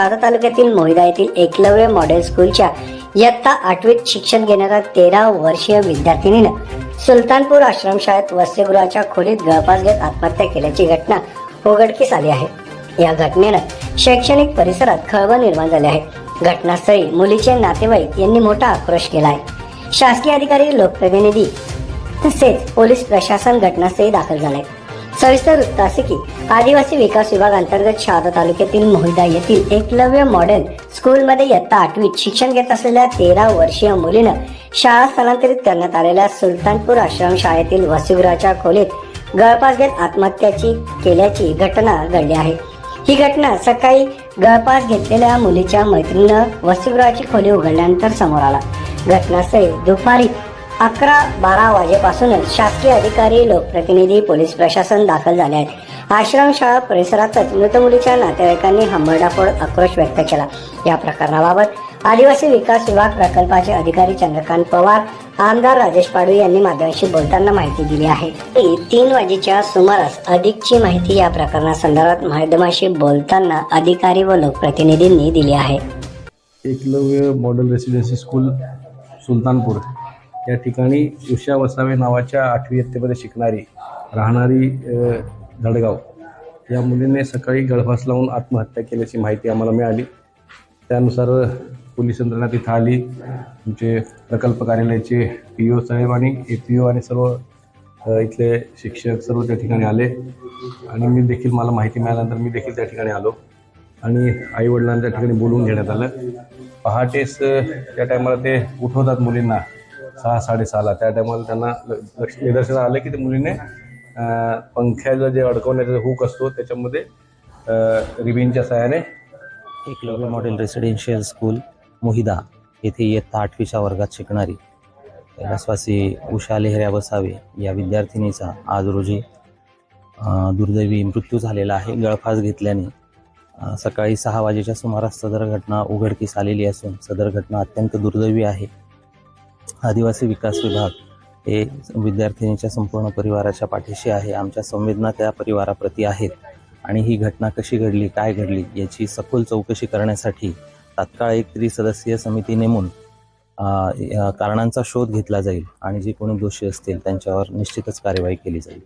शहादा तालुक्यातील मोहिदा येथील एकलव्य मॉडेल स्कूलच्या इयत्ता आठवीत शिक्षण घेणाऱ्या तेरा वर्षीय विद्यार्थिनीनं सुलतानपूर आश्रमशाळेत वसतिगृहाच्या खोलीत गळफास घेत आत्महत्या केल्याची घटना उघडकीस आली आहे. या घटनेनं शैक्षणिक परिसरात खळबळ निर्माण झाली आहे. घटनास्थळी मुलीचे नातेवाईक यांनी मोठा आक्रोश केला आहे. शासकीय अधिकारी लोकप्रतिनिधी तसेच पोलीस प्रशासन घटनास्थळी दाखल झाले. सविस्तर वृत्त असे की आदिवासी विकास विभाग अंतर्गत शहादा तालुक्यातील मोहिदा येथील एकलव्य मॉडेल स्कूलमध्ये इयत्ता आठवीत शिक्षण घेत असलेल्या तेरा वर्षीय मुलीनं शाळा स्थलांतरित करण्यात आलेल्या सुलतानपूर आश्रम शाळेतील वसतिगृहाच्या खोलीत गळपास घेत आत्महत्याची केल्याची घटना घडली आहे. ही घटना सकाळी गळपास घेतलेल्या मुलीच्या मैत्रिणीनं वसुगृहाची खोली उघडल्यानंतर समोर आला. घटनास्थळी दुपारी अकरा बारा वाजेपासूनच शासकीय अधिकारी लोकप्रतिनिधी पोलीस प्रशासन दाखल झाले आहेत. आश्रमशाळा परिसरातच मृत मुलीच्या नातेवाईकांनी हंबरडाफोड आक्रोश व्यक्त केला. या प्रकरणाबाबत आदिवासी विकास विभाग प्रकल्पाचे अधिकारी चंद्रकांत पवार आमदार राजेश पाडवी यांनी माध्यमांशी बोलताना माहिती दिली आहे. तीन वाजेच्या सुमारास अधिकची माहिती या प्रकरणासंदर्भात माध्यमांशी बोलताना अधिकारी व लोकप्रतिनिधींनी दिली आहे. Eklavya model residency school Sultanpur. या ठिकाणी उषा वसावे नावाच्या आठवी इयत्तेमध्ये शिकणारी राहणारी धडगाव. या मुलीने सकाळी गळफास लावून आत्महत्या केल्याची माहिती आम्हाला मिळाली. त्यानुसार पोलीस यंत्रणा तिथं आली. आमचे प्रकल्प कार्यालयाचे पी ओ साहेब आणि ए पी ओ आणि सर्व इथले शिक्षक सर्व त्या ठिकाणी आले. आणि मी देखील मला माहिती मिळाल्यानंतर मी देखील त्या ठिकाणी आलो. आणि आईवडिलांना त्या ठिकाणी बोलवून घेण्यात आलं. पहाटेच त्या टायमाला ते उठवतात मुलींना. सहा साडेसहाला. त्या टायमाला त्यांना ल- लक्ष निदर्शन आलं की ते मुलीने पंख्याचं पंख्याला जे अडकवण्याचा हुक असतो त्याच्यामध्ये रिबिनच्या सहाय्याने Eklavya model residential school Mohida. येथे इयत्ता आठवीच्या वर्गात शिकणारी. कैलासवासी उषा लेहऱ्या बसावे या विद्यार्थिनीचा आज रोजी दुर्दैवी मृत्यू झालेला आहे. गळफास घेतल्याने सकाळी सहा वाजेच्या सुमारास सदर घटना उघडकीस आलेली असून सदर घटना अत्यंत दुर्दैवी आहे. आदिवासी विकास विभाग हे विद्यार्थिनीच्या संपूर्ण परिवाराच्या पाठीशी आहे. आमच्या संवेदना त्या परिवाराप्रती आहेत. आणि ही घटना कशी घडली काय घडली याची सखोल चौकशी करण्यासाठी तात्काळ एक त्रिसदस्यीय समिती नेमून कारणांचा शोध घेतला जाईल आणि जे कोणी दोषी असतील त्यांच्यावर निश्चितच कार्यवाही केली जाईल.